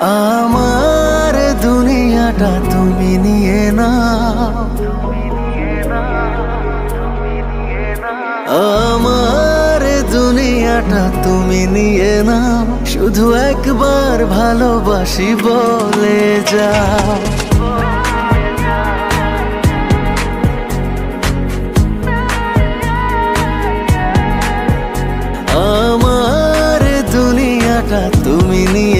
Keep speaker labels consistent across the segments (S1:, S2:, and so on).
S1: আমার দুনিয়াটা তুমি নিয়ে নাও। আমার দুনিয়াটা তুমি নিয়ে নাও। শুধু একবার ভালোবাসি বলে যাও। আমার দুনিয়াটা তুমি নিয়ে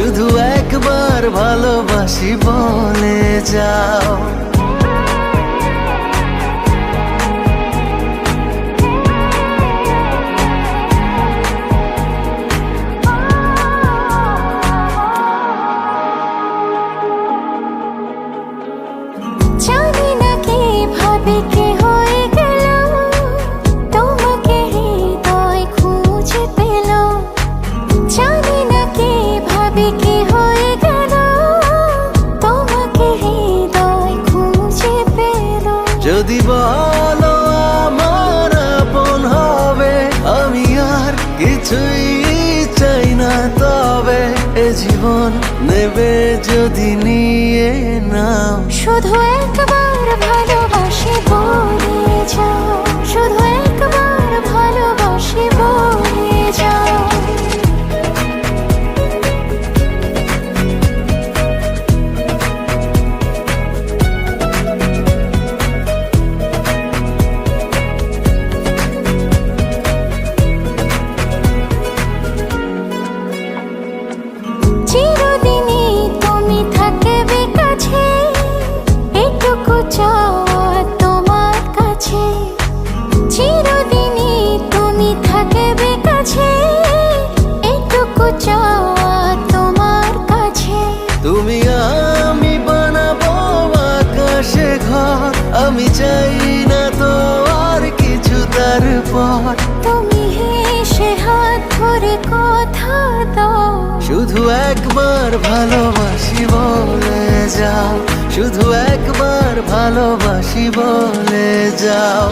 S1: শুধু একবার ভালোবাসি বলে যাও। বলো আমার আপন হবে। আমি আর কিছুই চাই না, তবে এ জীবন নেবে যদি নিয়ে নাও।
S2: শুধু একবার ভালোবাসি
S1: আমি চাই না তো আর কিছু তারপর।
S2: তুমি হেসে হাত ধরে কথা দাও।
S1: শুধু একবার ভালোবাসি বলে যাও। শুধু একবার ভালোবাসি বলে যাও।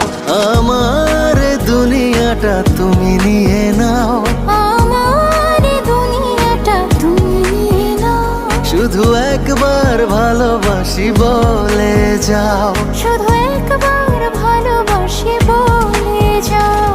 S1: আমার দুনিয়াটা তুমি নিয়ে নাও।
S2: শুধু একবার ভালোবাসি বলে যাও।
S1: শুধু একবার ভালোবাসি বলে যাও।